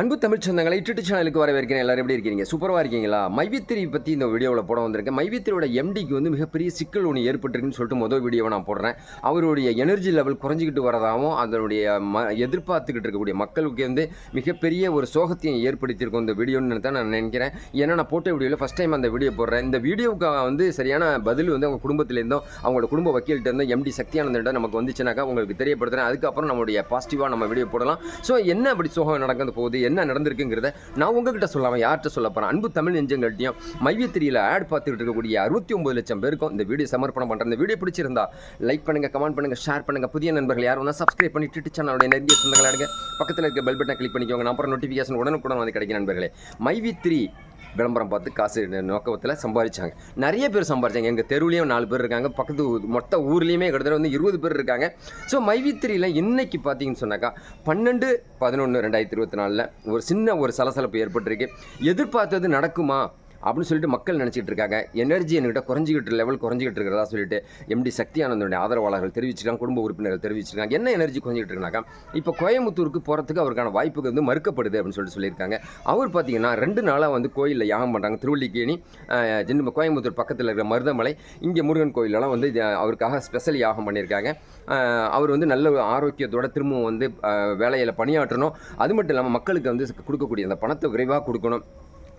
அன்பு தமிழ் சொந்தங்களை யூடியூப் சேனலுக்கு வரவேற்கிறேன். எல்லாரும் எப்படி இருக்கீங்க? சூப்பராக இருக்கீங்களா? மைவித்திரி பற்றி இந்த வீடியோவில் போட வந்திருக்கேன். மைவித்திரியோட எம்டிக்கு வந்து மிகப்பெரிய சிக்கல் ஒன்று ஏற்பட்டிருக்குன்னு சொல்லிட்டு முதல் வீடியோவை நான் போடுறேன். அவருடைய எனர்ஜி லெவல் குறைஞ்சிக்கிட்டு வரதாகவும் அதனுடைய ம எதிர்பார்த்துக்கிட்டு இருக்கக்கூடிய மக்களுக்கு வந்து மிகப்பெரிய ஒரு சோகத்தையும் ஏற்படுத்தியிருக்கும் இந்த வீடியோன்னு தான் நான் நினைக்கிறேன். ஏன்னா நான் போட்ட வீடியோவில் ஃபஸ்ட் டைம் அந்த வீடியோ போடுறேன். இந்த வீடியோவுக்கு வந்து சரியான பதில் வந்து அவங்க குடும்பத்திலேருந்தும் அவங்களோட குடும்ப வக்கீல்கிட்ட இருந்தும் எம்டி சக்தியானந்திட்ட நமக்கு வந்துச்சுனாக்கா உங்களுக்கு தெரியப்படுத்துகிறேன் அதுக்கப்புறம் நம்மளுடைய பாசிட்டிவாக நம்ம வீடியோ போடலாம். ஸோ என்ன அப்படி சோகம் நடக்கிறது போகுது? என்ன நடந்திருக்குங்கிறத நான் உங்ககிட்ட சொல்லாமல் யார்கிட்ட சொல்ல போகிறேன் அன்பு தமிழ் நெஞ்சங்கள்ட்டையும் மையத்திரியில் ஆட் பார்த்துக்கிட்டு இருக்கக்கூடிய அறுபத்தி ஒம்பது லட்சம் பேருக்கும் இந்த வீடியோ சமர்ப்பணம் பண்ணுறேன் இந்த வீடியோ பிடிச்சிருந்தா லைக் பண்ணுங்க கமெண்ட் பண்ணுங்க ஷேர் பண்ணுங்க. புதிய நண்பர்கள் யாரும் வந்தால் சப்ஸ்கிரைப் பண்ணி ட்விட்டர் சேனலோட நெருங்கிய சொந்தங்கள் அடுங்க பக்கத்தில் இருக்க பெல் பட்டனை கிளிக் பண்ணிக்கோங்க. நான் அப்புறம் நோட்டிஃபிகேஷன் உடனுக்குடன் வந்து கிடைக்கும் நண்பர்களே. மைவி த்ரீ விளம்பரம் பார்த்து காசு நோக்கத்தில் சம்பாதிச்சாங்க நிறைய பேர் சம்பாதிச்சாங்க எங்கள் தெருவுலேயும் நாலு பேர் இருக்காங்க. பக்கத்து மொத்த ஊர்லேயுமே கிட்டத்தட்ட வந்து இருபது பேர் இருக்காங்க. ஸோ மைவித்திரியில் இன்னைக்கு பார்த்தீங்கன்னு சொன்னாக்கா பன்னெண்டு பதினொன்று ரெண்டாயிரத்தி இருபத்தி நாலில் ஒரு சின்ன ஒரு சலசலப்பு ஏற்பட்டிருக்கு. எதிர்பார்த்தது நடக்குமா? அப்படின்னு சொல்லிட்டு மக்கள் நினச்சிட்டு இருக்காங்க. எனர்ஜி என்கிட்ட குறைஞ்சிக்கிட்டு லெவல் குறைஞ்சிக்கிட்டு இருக்கிறதா சொல்லிட்டு எம்டி சக்தி ஆனந்தனுடைய ஆதரவாளர்கள் தெரிவிச்சிருக்காங்க குடும்ப உறுப்பினர்கள் தெரிவிச்சிருக்காங்க. என்ன எனர்ஜி குறைஞ்சிக்கிட்டு இருக்காங்க இப்போ கோயம்புத்தூருக்கு போகிறதுக்கு அவருக்கான வாய்ப்புகள் வந்து மறுக்கப்படுது அப்படின்னு சொல்லிட்டு சொல்லியிருக்காங்க. அவர் பார்த்தீங்கன்னா ரெண்டு நாளாக வந்து கோயிலில் யாகம் பண்ணுறாங்க திருவள்ளிக்கேணி ஜென்ம கோயம்புத்தூர் பக்கத்தில் இருக்கிற மருதமலை இங்கே முருகன் கோயிலெலாம் வந்து அவருக்காக ஸ்பெஷல் யாகம் பண்ணியிருக்காங்க. அவர் வந்து நல்ல ஒரு ஆரோக்கியத்தோட திரும்பவும் வந்து வேலையில் பணியாற்றணும். அது மட்டும் இல்லாமல் மக்களுக்கு வந்து கொடுக்கக்கூடிய அந்த பணத்தை விரைவாக கொடுக்கணும்.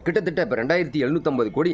கிட்டத்தட்ட இப்போ ரெண்டாயிரத்தி எழுநூற்றம்பது கோடி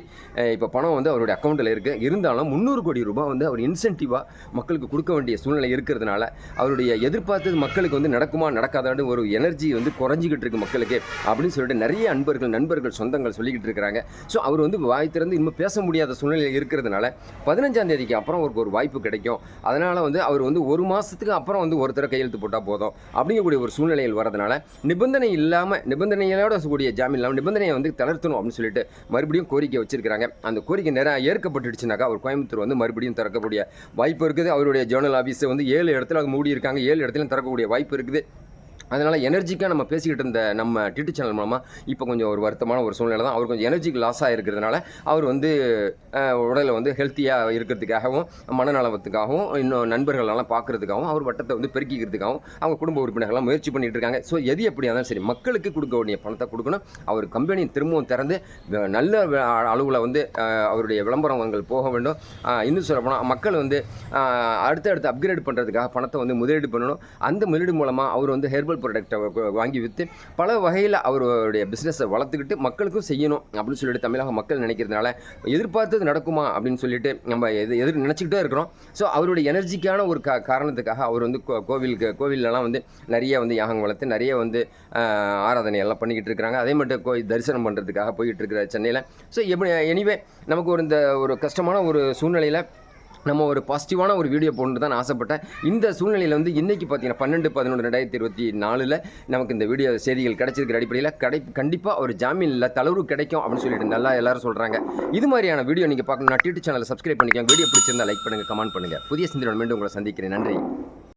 இப்போ பணம் வந்து அவருடைய அக்கௌண்ட்டில் இருக்குது இருந்தாலும் முந்நூறு கோடி ரூபாய் வந்து அவர் இன்சென்டிவாக மக்களுக்கு கொடுக்க வேண்டிய சூழ்நிலை இருக்கிறதுனால அவருடைய எதிர்பார்த்தது மக்களுக்கு வந்து நடக்குமா நடக்காதான்னு ஒரு எனர்ஜி வந்து குறைஞ்சிக்கிட்டு இருக்கு மக்களுக்கு அப்படின்னு சொல்லிட்டு நிறைய அன்பர்கள் நண்பர்கள் சொந்தங்கள் சொல்லிக்கிட்டு இருக்கிறாங்க. ஸோ அவர் வந்து வாய் திறந்து இன்னும் பேச முடியாத சூழ்நிலை இருக்கிறதுனால பதினஞ்சாம் தேதிக்கு அப்புறம் அவருக்கு ஒரு வாய்ப்பு கிடைக்கும். அதனால் வந்து அவர் வந்து ஒரு மாதத்துக்கு அப்புறம் வந்து ஒருத்தர கையெழுத்து போட்டால் போதும் அப்படிங்கக்கூடிய ஒரு சூழ்நிலையில் வரதுனால நிபந்தனை இல்லாமல் நிபந்தனைகளோட கூடிய ஜாமீன் இல்லாமல் நிபந்தனையை வந்து தளர் தளர்த்தணும் அப்படின்னு சொல்லிட்டு மறுபடியும் கோரிக்கை வச்சிருக்காங்க அந்த கோரிக்கை நேரம் ஏற்கப்பட்டுடுச்சுனாக்கா அவர் கோயம்புத்தூர் வந்து மறுபடியும் திறக்கக்கூடிய வாய்ப்பு இருக்குது. அவருடைய ஜேர்னல் ஆஃபீஸை வந்து ஏழு இடத்துல அது மூடி இருக்காங்க ஏழு இடத்துல திறக்கக்கூடிய வாய்ப்பு இருக்குது. அதனால் எனர்ஜிக்காக நம்ம பேசிக்கிட்டு இருந்த நம்ம டிடி சேனல் மூலமாக இப்போ கொஞ்சம் ஒரு வருத்தமான ஒரு சூழ்நிலை தான் அவர் கொஞ்சம் எனர்ஜிக்கு லாஸ் ஆகிருக்கிறதுனால அவர் வந்து உடலை வந்து ஹெல்த்தியாக இருக்கிறதுக்காகவும் மனநலத்துக்காகவும் இன்னும் நண்பர்களெல்லாம் பார்க்கறதுக்காகவும் அவர் வட்டத்தை வந்து பெருக்கிக்கிறதுக்காகவும் அவங்க குடும்ப உறுப்பினர்கள்லாம் முயற்சி பண்ணிகிட்டு இருக்காங்க. ஸோ எது எப்படி இருந்தாலும் சரி மக்களுக்கு கொடுக்க வேண்டிய பணத்தை கொடுக்கணும். அவர் கம்பெனியை திரும்பவும் திறந்து நல்ல அளவில் வந்து அவருடைய விளம்பரங்கள் போக வேண்டும். இன்னும் சொல்ல போனால் மக்கள் வந்து அடுத்தடுத்து அப்கிரேட் பண்ணுறதுக்காக பணத்தை வந்து முதலீடு பண்ணணும். அந்த முதலீடு மூலமாக அவர் வந்து ஹெர்பல் ப்ராடக்டை வாங்கி விற்று பல வகையில் அவருடைய பிஸ்னஸை வளர்த்துக்கிட்டு மக்களுக்கும் செய்யணும் அப்படின்னு சொல்லிட்டு தமிழக மக்கள் நினைக்கிறதுனால எதிர்பார்த்தது நடக்குமா அப்படின்னு சொல்லிட்டு நம்ம எது எதிர் நினச்சிக்கிட்டே இருக்கிறோம். ஸோ அவருடைய எனர்ஜிக்கான ஒரு கா காரணத்துக்காக அவர் வந்து கோ- கோவிலுக்கு கோவிலெலாம் வந்து நிறைய வந்து யாகம் வளர்த்து நிறைய வந்து ஆராதனை எல்லாம் பண்ணிக்கிட்டு இருக்கிறாங்க. அதே மட்டும் கோயில் தரிசனம் பண்ணுறதுக்காக போயிட்டு இருக்கிற சென்னையில். ஸோ எப்படி எனிவே நமக்கு ஒரு இந்த ஒரு கஷ்டமான ஒரு சூழ்நிலையில் நம்ம ஒரு பாசிட்டிவான ஒரு வீடியோ போடணுன்னு தான் ஆசைப்பட்டேன். இந்த சூழ்நிலையில் வந்து இன்றைக்கி பார்த்தீங்கன்னா பன்னெண்டு பதினொன்று ரெண்டாயிரத்தி இருபத்தி நாலில் நமக்கு இந்த வீடியோ செய்திகள் கிடைச்சிருக்கிற அடிப்படையில் கடை கண்டிப்பாக ஒரு ஜாமீனில் தளர்வு கிடைக்கும் அப்படின்னு சொல்லிட்டு நல்லா எல்லாரும் சொல்கிறாங்க இது மாதிரியான வீடியோ நீங்கள் பார்க்கணும்னா டியூட் சேனலை சப்ஸ்கிரைப் பண்ணிக்கோங்க. வீடியோ பிடிச்சிருந்தா லைக் பண்ணுங்கள் கமெண்ட் பண்ணுங்கள் புதிய சிந்தனை மீண்டும் உங்களை சந்திக்கிறேன். நன்றி.